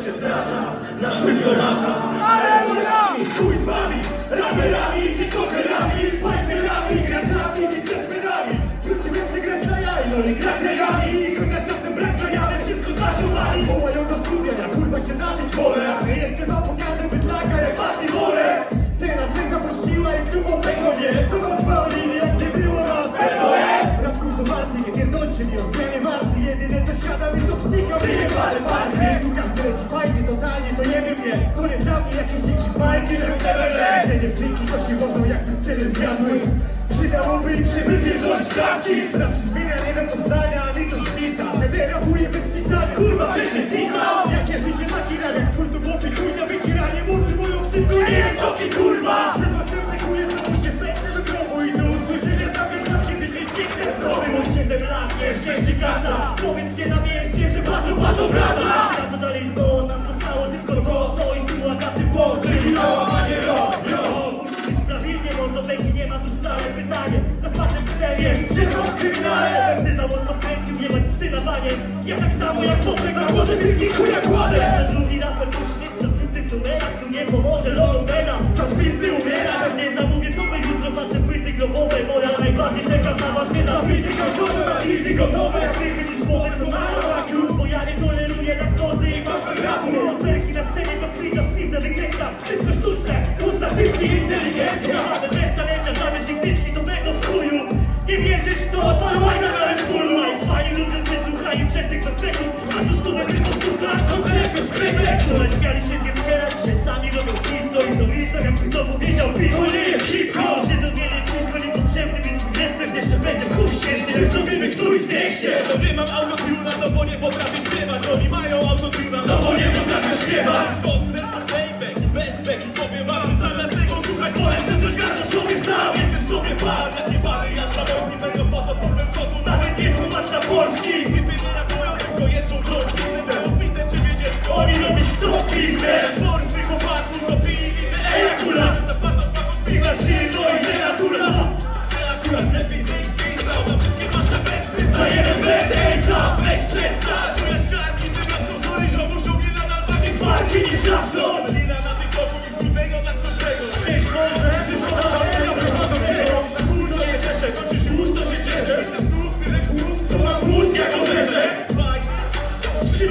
przestrasza Na żywiolarza Aleluja! I chuj z wami Raperami, tiktokerami, fajterami Graczami, biznesmenami Wróci więcej grać na jaj, no i gracja jaj Chociaż czasem brak przejawia, wszystko dla ziomali Wołają do studia, ja kurwa się naczyć wolę jakieś dzieci z bajki Te dziewczynki to się wodzą jakby sceny zjadły. Przydałoby im się wypierdolić klatki Bram się zmienia, nie wiem do zdania, ani do spisa Będę rapuje bez pisania, kurwa wcześniej pisał? Jakie życie taki ram, jak twór do boty Chujnia wycieranie. Mordy, moją wstydu nie jest oki kurwa. Przez was następne chuje znowu się pędzę do grobu I do usłyszenia zabierzam, kiedy się ścignę z domu Mam 7 lat, nie szczęście gaza Powiedz się na Ja tak samo jak poczek na głowie wielki chuja kładę Drugi raper to sznyt, co pysty w numerach Tu nie pomoże logo Bena Czas pizdy umiera. Pewnie zamówię sobie jutro wasze płyty globowe Bo ja najbardziej czekam na wasze napisy końcowe Na listy gotowe. Oh.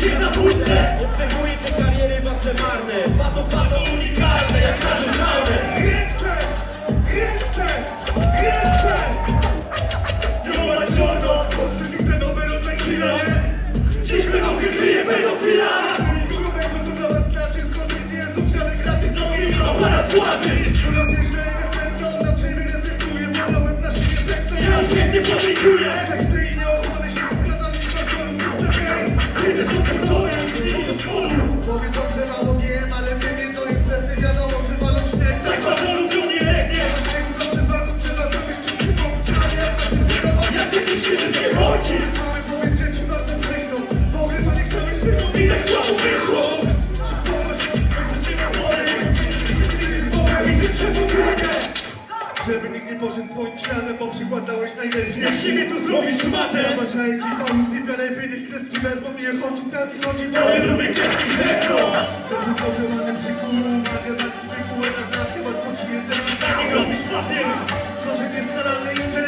się na bójce Obserwuję te kariery wasze marne. Pato, pato unikalne jak nasze znane Ręce, ręce, ręce Jola ziorno, polscy nigdy nowy rodzaj kina Dziś pedofil kryje pedofila. Nikogo dla was znaczy? musimy tu zrobić szmatę. Że ekipa Lucifer lepiej niech kreski wezmą I jak oczy straty chodzi do Ale lubię kreski wezmą Dobrze sobie mamy przy kół Nagle taki wykół, tak na chyba twórczy jest Taki robisz papier Krążek jest karany, interes